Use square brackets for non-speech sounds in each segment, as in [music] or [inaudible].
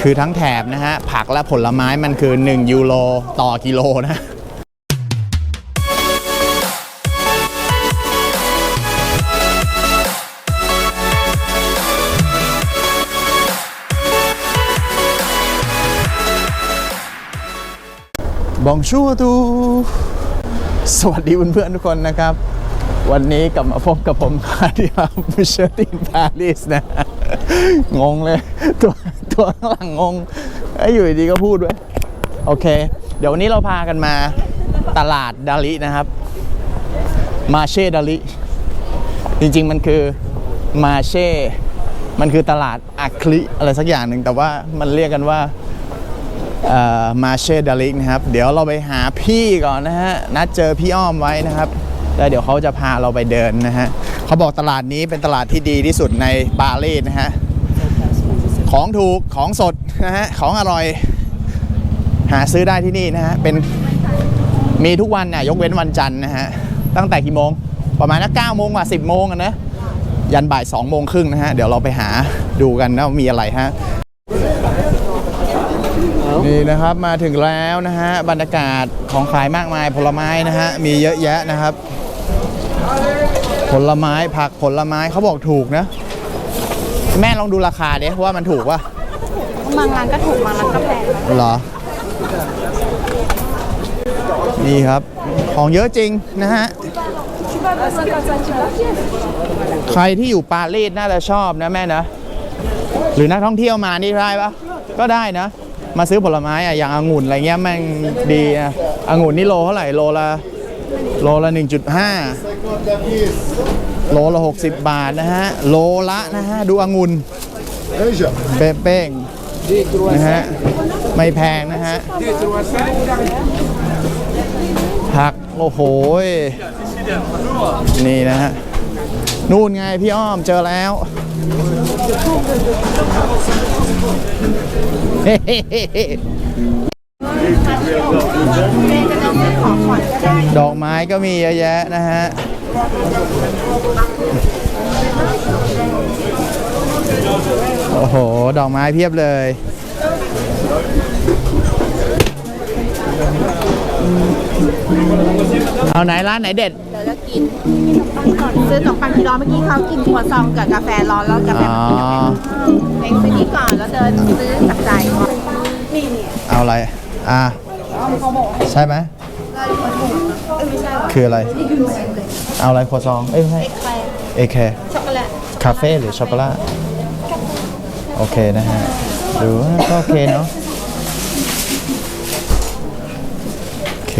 คือทั้งแถบนะฮะ ผักและผลไม้มันคือ 1 ยูโรต่อกิโลนะบองชูตู สวัสดีเพื่อนๆทุกคนนะครับ วันนี้กลับมาพบกับผมคาดิอาบูเชอร์ตินปารีสนะ งงเลยตัว ตัวข้างหลังงงไอ้อยู่ดีก็พูดด้วย โอเค เดี๋ยววันนี้เราพากันมาตลาดดาลินะครับ มาเช่ดาลิ จริงๆมันคือมาเช่ มันคือตลาดอัคลิอะไรสักอย่างหนึ่งแต่ว่ามันเรียกกันว่ามาเช่ดาลิกนะครับ เดี๋ยวเราไปหาพี่ก่อนนะฮะ นัดเจอพี่อ้อมไว้นะครับ แล้วเดี๋ยวเขาจะพาเราไปเดินนะฮะ เขาบอกตลาดนี้เป็นตลาดที่ดีที่สุดในปารีสนะฮะ ของถูกของสดนะฮะของอร่อย หาซื้อได้ที่นี่นะฮะเป็นมีทุกวันน่ะยกเว้นวันจันทร์นะฮะตั้งแต่กี่โมง ประมาณนักเก้าโมงกว่าสิบโมงอะนะยันบ่ายสองโมงครึ่งนะฮะ เดี๋ยวเราไปหาดูกันนะว่ามีอะไรฮะนี่นะครับมาถึงแล้วนะฮะบรรยากาศของขายมากมายผลไม้นะฮะมีเยอะแยะนะครับ ผลไม้ผักผลไม้เขาบอกถูกนะ แม่ลองดูราคาดิว่ามันถูกปะบางร้านก็ถูกบางร้านก็แพงเหรอ นี่ครับ ของเยอะจริงนะฮะ ใครที่อยู่ปารีสน่าจะชอบนะแม่นะ หรือนักท่องเที่ยวมานี่ได้ปะก็ได้นะ มาซื้อผลไม้อะอย่างองุ่นอะไรเงี้ยแม่งดีนะองุ่นนี่โลเท่าไหร่โลละโลละ1.5 โลละ 60 บาทนะฮะ โลละนะฮะ ดูองุ่นเป๊ะเป้งนะฮะ ไม่แพงนะฮะ ผัก โอ้โหยนี่นะฮะ นู่นไงพี่อ้อมเจอแล้วดอกไม้ก็มีเยอะแยะนะฮะ โอ้โห ดอกไม้เพียบเลย เอาไหนร้านไหนเด็ด เดี๋ยวจะกินซื้อขนมปังที่ร้อนเมื่อกี้เขากินครัวซองกับกาแฟร้อนแล้วกาแฟมันเป็นกาแฟเองซื้อนี้ก่อนแล้วเดินซื้อจับจ่ายก่อนนี่นี่เอาอะไร อ่าใช่ไหม คืออะไร เอาอะไรครัวซอง เอ้ยไม่ใช่แคร์เอแคช็อกโกแลตคาเฟ่หรือช็อกโกแลตโอเคนะฮะดูว่าก็โอเคเนาะโอเค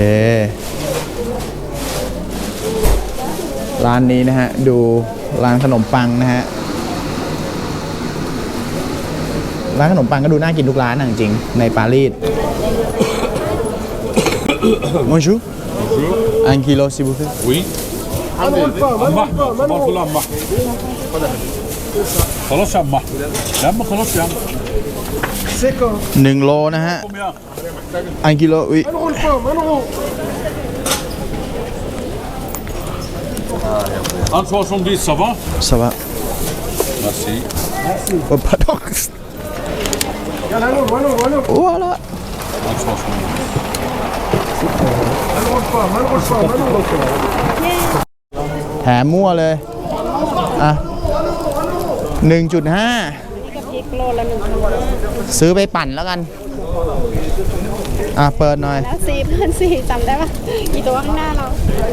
ร้านนี้นะฮะ ดูร้านขนมปังนะฮะ ร้านขนมปังก็ดูน่ากินทุกร้านนะจริงๆในปารีส Bonjour. Un kilo s'il vous plaît. Oui. أما بطل أما خلاص يا أما يا أما خلاص يا أما หนึ่งโลนะฮะ قوم يا อันกิโลอุ้ย 1 70 ça va สวัสดี Merci โอ้ปะดอกโอ้ละ แถมมั่วเลย อะ1.5พริกโลละหนึ่งซื้อไปปั่นแล้วกัน อะ เปิดหน่อย แล้วสี่เพื่อนสี่จำได้ปะกี่ตัวข้างหน้าเรา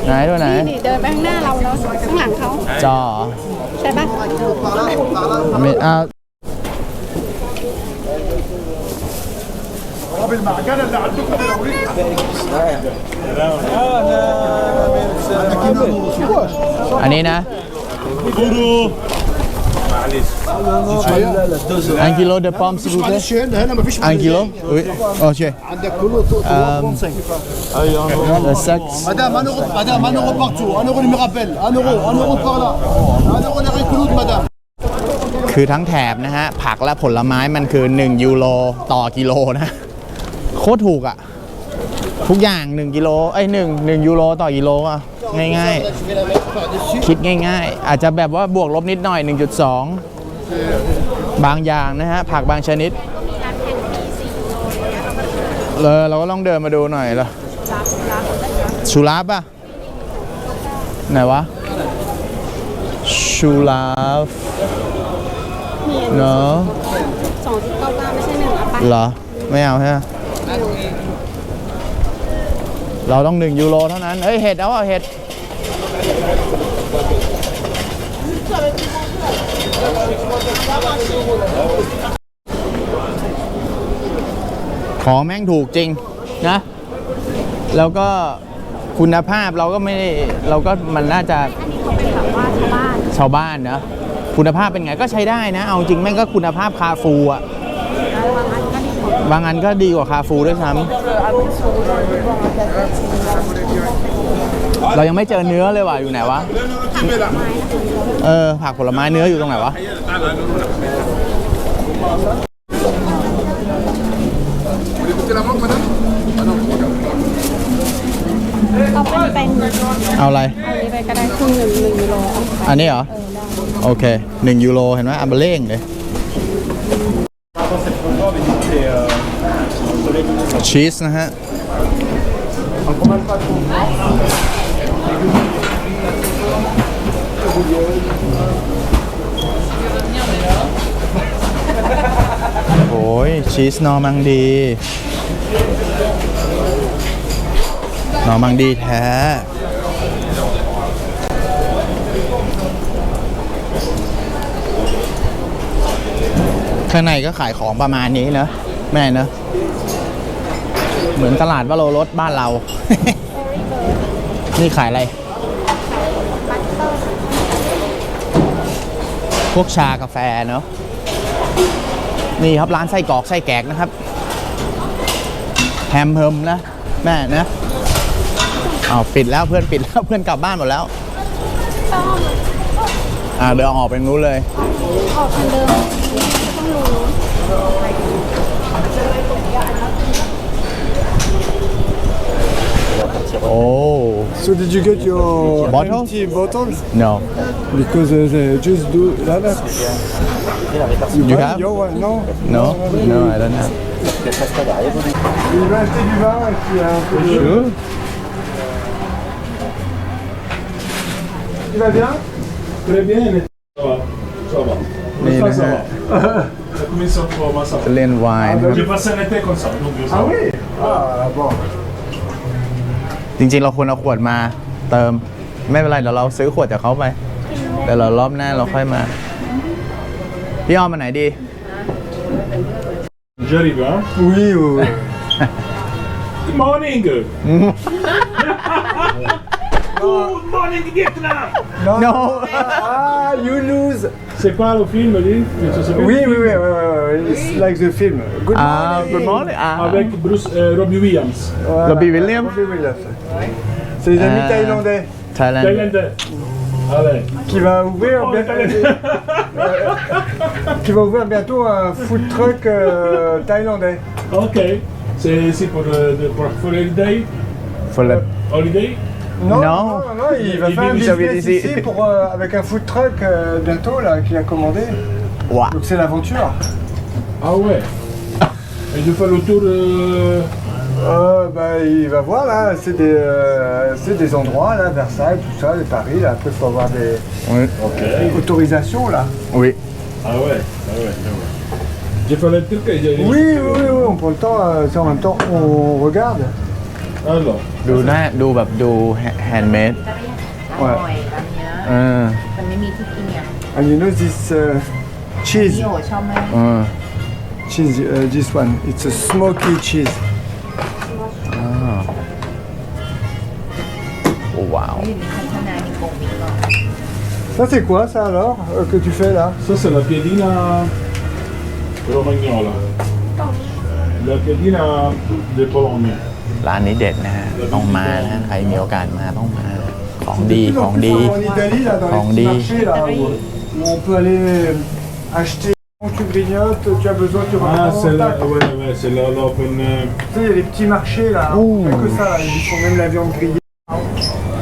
ไหนตัวไหนนี่นี่เดินไปข้างหน้าเราแล้วข้างหลังเขาจอใช่ปะไม่อะ อันนี้นะ كورو معلش อันกิโลเดปอมสิบุเต هنا هنا مفيش อันกิโลอุ้ยโอเค عندك كله تو- تو- เดซัก Madame, un euro, madame, un euro partout, un euro le Mirabel, un euro, un euro par là, un euro les Récouloud, madame. คือทั้งแถบนะฮะ ผักและผลไม้มันคือ 1 ยูโรต่อกิโลนะ โคตรถูกอะ่ะ ทุกอย่าง 1กิโลไอ้ยหนึ่งหนึ่งยูโรต่อกิโลอะง่ายๆ คิดง่ายๆ อาจจะแบบว่าบวกลบนิดหน่อย 1.2 บางอย่างนะฮะ ผักบางชนิดเลยเราก็ต้องเดินมาดูหน่อยละชูราฟป่ะ ไหนวะชูราฟเนาะสองจุดเก้าเก้าไม่ใช่หนึ่งอะปะเหรอ ไม่เอาใช่ไหม เราต้องหนึ่งยูโรเท่านั้นเฮ้ย เห็ดเอาอะเห็ดของแม่งถูกจริงนะ แล้วก็คุณภาพเราก็ไม่ได้เราก็มันน่าจะอันนี้เขาเป็นแบบว่าชาวบ้านชาวบ้านนะ คุณภาพเป็นไงก็ใช้ได้นะ เอาจริงแม่งก็คุณภาพคาฟูอะ บางอันก็ดีกว่าคาฟูด้วยซ้ำเรายังไม่เจอเนื้อเลยว่ะอยู่ไหนวะ เออผักผลไม้เนื้ออยู่ตรงไหนวะเอาไปเป็นเอาอะไรอันนี้ไปก็ได้ครึ่งหนึ่งหนึ่งยูโรอันนี้เหรอ โอเคหนึ่งยูโรเห็นไหมอันเบลเล่งเลย ชีสนะฮะโอ้ยชีสนอร์มังดีนอร์มังดีแท้ข้างในก็ขายของประมาณนี้เนอะแม่เนอะ เหมือนตลาดวโรรสบ้านเรา นี่ขายอะไร พวกชากาแฟเนอะนี่ครับร้านไส้กรอกไส้แกกนะครับ แฮมเฮิมนะ แม่นะอ้าวปิดแล้วเพื่อนปิดแล้วเพื่อนกลับบ้านหมดแล้ว อ่าเดินออกไปนู้นเลย ออกทางเดิมต้องรู้ Oh. So did you get your bottle? empty? No. Because uh, they just do that. You, have? Your one? No? No. I don't have. Il va acheter du vin et puis un peu de... Bien? Très bien, Ça va. Ça va. Mais ça, ça va. Passé un été comme ça. Ah oui Ah, bon. จริง ๆ เราควรเอาขวดมาเติมไม่เป็นไรเดี๋ยวเราซื้อขวดจากเขาไปเดี๋ยวเรารอบหน้าเราค่อยมา พี่อ้อมมาไหนดี J'arrive, hein. Oui, oui. Good morning. Good morning Vietnam Non, Ah, you lose C'est quoi le film, Oui, oui, oui, oui, oui, It's like the film. Good Ah, morning. good morning. Ah. Avec Bruce, euh, Robbie Williams. Robbie Williams. Robbie Williams. C'est les amis ah. thaïlandais Thaïlandais. Allez. qui va ouvrir oh, bientôt, [laughs] qui va ouvrir bientôt un food truck euh, thaïlandais. Ok. C'est ici pour euh, le pour Holiday. Faut la- Holiday non, Non. non, non, il va Il faire un il business ici. ici pour, euh, avec un food truck euh, bientôt là qu'il a commandé. Donc c'est l'aventure. Ah ouais. Et je fais le tour. euh, Euh, bah, il va voir là, c'est des, euh, c'est des endroits là, Versailles, tout ça, les Paris là. Après, il faut avoir des oui autorisations là. oui Ah ouais, ah ouais, ah ouais. J'ai fait le truc. Oui, oui, oui, oui, on prend le temps, euh, c'est en même temps on regarde. Alors, ดูหน้าดูแบบดูแฮนด์เมด อร่อยร้านเนี้ย เออ มันไม่มีที่กินเนี่ย And you know this uh, cheese, พี่โอชอบมาก เออ cheese, uh, this one, it's a smoky cheese. โอ้ว้าว มีพัฒนามีโกงมีก่อน Ça c'est quoi ça alors euh, que tu fais là ça c'est la piedina romagnola. La piedina de Pologne. ร้านนี้เด็ดนะฮะต้องมานะฮะใครมีโอกาสมาต้องมา ของดี De plus ข en อง plus ดี En Italie, là, dans ของ les ดี petits marchés, là, où, où on peut aller acheter. Quand tu grignotes, tu as besoin, tu Ah, rentres c'est dans là, tac. ouais, ouais, c'est là, l'open... euh, Tu sais, il y a les petits marchés là, on fait que ça, là, ils font même la viande grillée.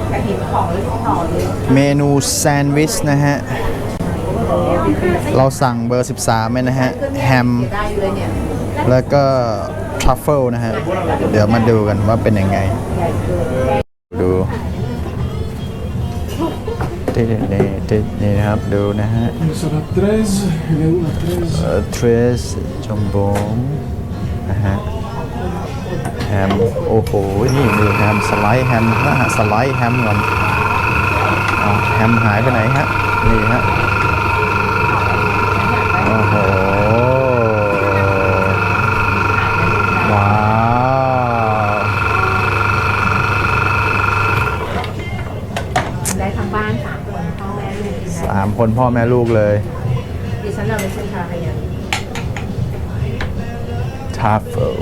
แต่เห็นของเลยต่อเลยเมนูแซนด์วิชนะฮะ เราสั่งเบอร์ 13ไหมนะฮะ แฮมได้อยู่เลยเนี่ยแล้วก็ ทรัฟเฟิลนะฮะ เดี๋ยวมาดูกันว่าเป็นยังไง ดูนี่นี่นี่นี่นะครับ ดูนะฮะเทรสจอมบงนะฮะแฮม โอ้โห นี่ดูแฮมสไลด์แฮมนะฮะสไลด์แฮมก่อนแฮมหายไปไหนฮะ นี่ฮะ โอ้โห ว้าว ได้ทั้งบ้านสามคนพ่อแม่ลูกกินได้ สาม คนพ่อแม่ลูกเลยดิฉันเราเป็นชาเรียนทัฟเฟิล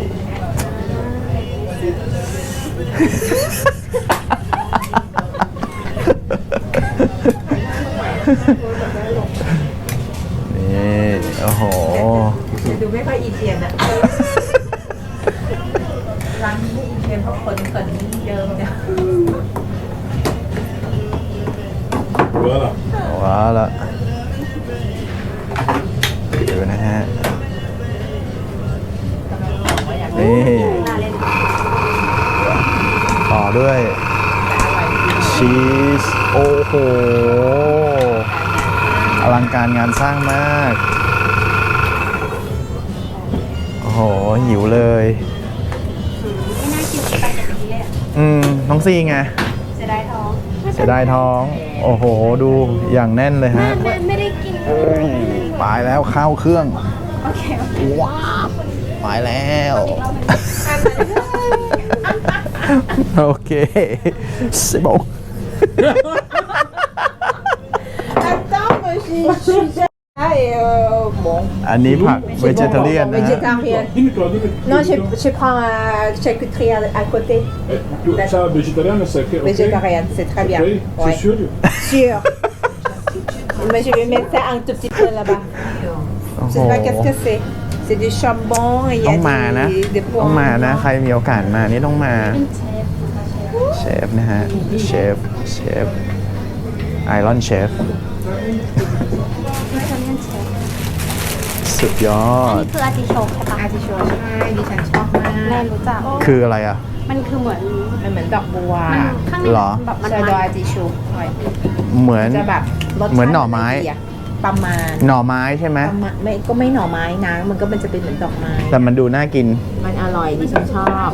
นี่ โอ้โห ดูไม่ค่อยอีเทียนอะารงานสร้างมาก โอ้โห หิวเลย ไม่น่ากินสปาเกตตี้เลยอะอืม น้องซีไงเสียดายท้องเสียดายท้อง โอ้โห ดูอย่างแน่นเลยฮะแม่ไม่ได้กินไปแล้วเข้าเครื่อง โอเคว้าวไปแล้ว โอเคสิบง Attends, moi je suis déjà et euh, bon. อันนี้ผักเวจิเทเรียนนะฮะ Végétarien. Dis-moi, dis-moi. Non, je, je prends un charcuterie à, à côté. Eh, Ça, végétarienne, c'est ok. ok. Végétarienne, c'est très bien. Ok, Ouais. C'est sûr Sûr. Mais je vais mettre ça un tout petit peu là-bas. โอ้ Je โห sais pas qu'est-ce que c'est. C'est du chambon et il y ต้อ a งมานะ des, des ต้องมานะ pois. ใครมีโอกาสมานี่ต้องมาเชฟนะฮะเชฟเชฟไอรอนเชฟ สุดยอดคืออาร์ติโชกใช่ปะอาร์ติโชกใช่ดิฉันชอบมากแม่รู้จัก คืออะไรอะ มันคือเหมือนมันเหมือนดอกบัวมันข้างในเหรอ แบบมันชามันดอยอาร์ติโชกหน่อยเหมือน จะแบบรสชาติเหมือนหน่อไม้ดีะประมาณหน่อไม้ใช่ไหม ประมาณไม่ก็ไม่หน่อไม้นะมันก็มันจะเป็นเหมือนดอกไม้ แต่มันดูน่ากินมันอร่อยดิฉันชอบ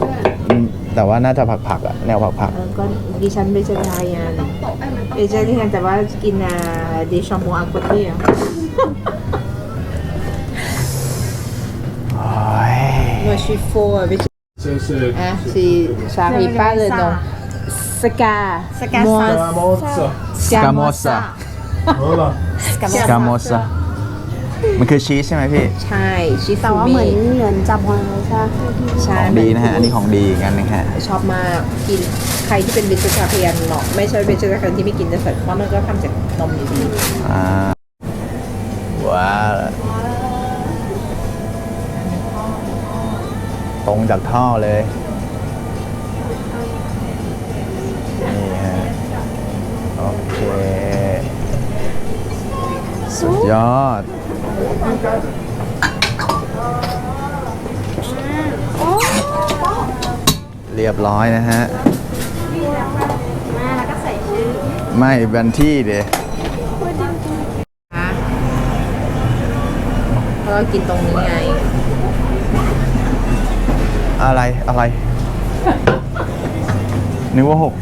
อืมแต่ว่าน่าจะผักๆอะแนวผักเออก็ดิฉันเวจไทยอันเวจไทยแต่ว่ากินอ่าดิชอมโมอาโคเ Moi, je faux avec C'est. c'est- hein, c'est- ça arrive pas le nom. Sca. Sca- Moi, Scamozza. Scamosa Voilà. สกาโมซามันคือชีสใช่ไหมพี่ ใช่ชิฟูแต่ว่าเหมือนเหมือนจับฮอนเลยใช่ใช่ของดีนะฮะ อันนี้ของดีกันนึงฮะชอบมากกินใครที่เป็นเวจไทยเหมาะไม่ใช่เวจไทยนที่ไม่กินจะใส่เพราะมันก็ทำจากนมอยู่ดีอ่าว้าว ตรงจากท่อเลย นี่ฮะ โอเค สุดยอด เรียบร้อยนะฮะ มาแล้วก็ใส่ชื่อไม่บันที่เดยเพราะว่ากินตรงนี้ไง อะไรอะไรนึกว่าหก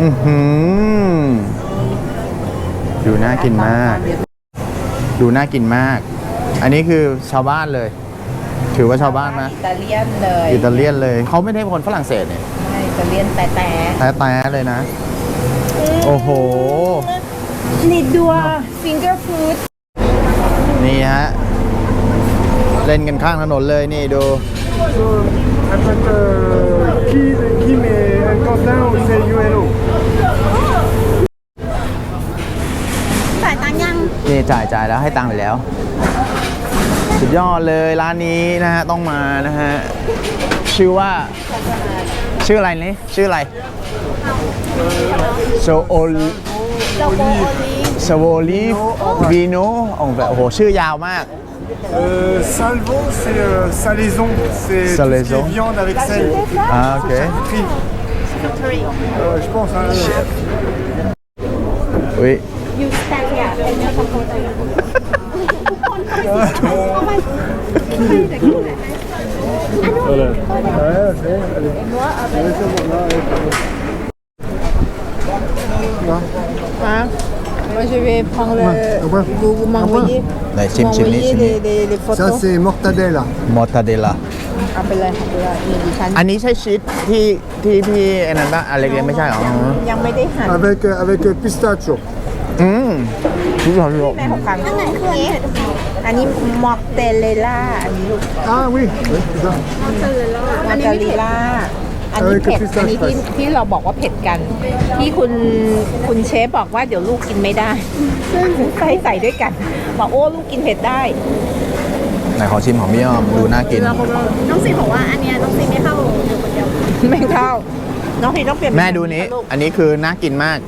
อือหือดูน่ากินมาก ดูน่ากินมาก อันนี้คือชาวบ้านเลย ถือว่าชาวบ้านไหมอิตาเลียนเลยอิตาเลียนเลยเขาไม่ได้เป็นคนฝรั่งเศสเนี่ยใช่อิตาเลียนแต่แต่แต่แต่เลยนะ โอ้โหนี่ดัวฟิงเกอร์ฟูด นี่ฮะ เล่นกันข้างถนนเลยนี่ดู En fait, euh, qui, qui met un Quentin ou c'est ULO จ่ายตังค์ยัง นี่จ่ายจ่ายแล้วให้ตังค์ไปแล้ว สุดยอดเลยร้านนี้นะฮะ ต้องมานะฮะ ชื่อว่า ชื่ออะไรนี่ ชื่ออะไร โซโอ โลโก้โอลิโสโวลีวีโนโอ้โห ชื่อยาวมาก Euh, salvo, c'est euh, salaison. C'est tout ce qui Salaison. est viande avec sel. Ah, ok. Charcuterie. Euh, je pense. Hein, อุ้ย you stand here and you come over Voilà. ouais, ok, Allez. Allez, c'est bon, là, allez, c'est bon. Hein Moi, je vais prendre le. ouais. Vous, vous m'envoyez ไหนชิมชิมนี่ m'envoyez ชิมนี่ les, les, les Ça, photos. c'est mortadella. มอตาเดล่าเอาไปเลยเอาไปเลยนี่ดิฉันอันนี้ใช่ชีสที่ที่พี่ไอ้นั่นปะอะไรเล็กๆไม่ใช่เหรอยังไม่ได้หั่น Avec, euh, avec euh, pistachio. อืมทุกอย่างเลยแม่ของฟังอันไหนคืออันนี้อันนี้มอคเตเลล่าอันนี้ลูก Ah oui, oui c'est ça. มอคเตเลล่า อันนี้เออคือเผ็ดพิซซ่าอันนี้ที่สไปซ์ที่เราบอกว่าเผ็ดกัน ที่คุณคุณเชฟบอกว่าเดี๋ยวลูกกินไม่ได้ใส่ใส่ด้วยกัน บอกโอ้ลูกกินเผ็ดได้ไหนขอชิมของพี่อ้อมดูน่ากิน น้องซีบอกว่าอันเนี้ยน้องซีไม่เข้าอยู่คนเดียวไม่เข้า น้องพีต้องเปลี่ยนแม่ดูนี้ลูกอันนี้คือน่ากินมาก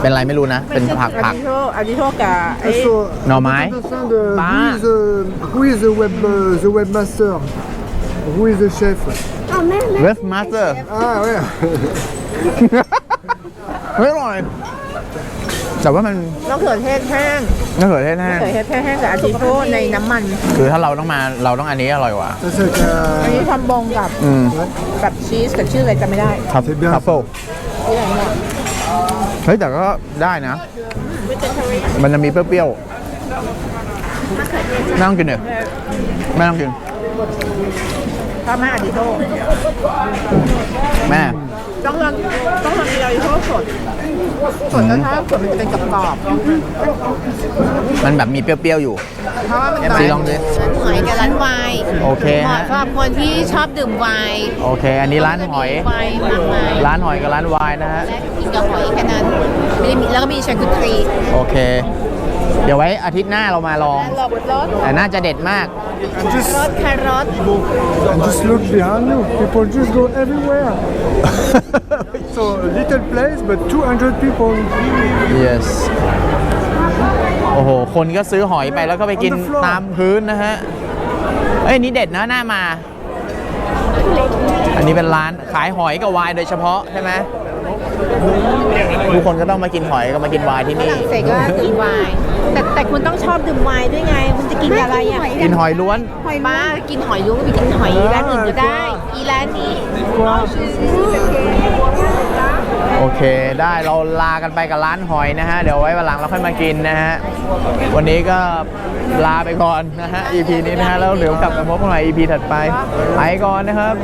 เป็นอะไรไม่รู้นะ เป็นผักผักอันนี้โชคอันนี้โชคกับไอ้ So, H น่อไม้ dessin de who Bah. is, the, who is the web uh, the webmaster? Who is the chef? อ๋อแม่แม่เวฟมาสเตอร์ Ah ouais. เฮ้ยอร่อย แต่ว่ามันมะเขือเทศแห้งมะเขือเทศแห้มะงเขือเทศแห้งกับอาจิโชในน้ำมัน คือถ้าเราต้องมาเราต้องอันนี้อร่อยกว่า Ça c'est อันนี้ euh, ทำบงกับอืมกับชีสกับชื่ออะไรจำไม่ได้ครับ C'est bien ทัฟเฟิลชื่ออะไรเนี่ยเฮ้ยแต่ก็ได้นะ มันจะมีเปรี้ยวๆไม่ต้องกินเลยไม่ต้องกิน ชอบไหมอาจิโชแม่ ต้องลองต้องลองกินอาจิโชสดสดแล้วถ้าสดมันจะเป็นกรอบมันแบบมีเปรี้ยวๆอยู่ๆ เพราะว่ามันเอ็มซีลองดิร้านหอยกับร้านไวน์โอเคเหมาะฮะ สำหรับคนที่ชอบดื่มไวน์โอเค อันนี้ร้านหอย ไวน์มากมายร้านหอยกับร้านวายนะฮะ และกินกับหอยแค่นั้นไม่ได้มีแล้วก็มีชาคุตรีโอเค เดี๋ยวไว้อาทิตย์หน้าเรามาลองหลบรสแต่น่าจะเด็ดมาก and just รสแครอท and just look behind you. People just go everywhere. so a little place but 200 people. yes โอ้โห คนก็ซื้อหอยไปแล้วก็ไปกิน On the floor ตามพื้นนะฮะ เอ้ยนี่เด็ดนะหน้ามา อันนี้เป็นร้านขายหอยกับวายโดยเฉพาะใช่ไหมทุกคนก็ต้องมากินหอยก็มากินวายที่ฝนี่รั่งเศสก็ดื่มไวน์แต่แต่คุณต้องชอบดื่มไวน์ด้วยไง คุณจะกินอะไรอะกินหอยล้วนหอยบ้ากินหอยลุ้งไปกินหอยร้านอื่นก็ได้ อีร้านนี้ โอเค ได้เราลากันไปกับร้านหอยนะฮะ เดี๋ยวไว้วันหลังเราค่อยมากินนะฮะ วันนี้ก็ลาไปก่อนนะฮะ EP นี้นะฮะ แล้วเดี๋ยวกลับมาพบกันใหม่ EP ถัดไป ไปก่อนนะครับ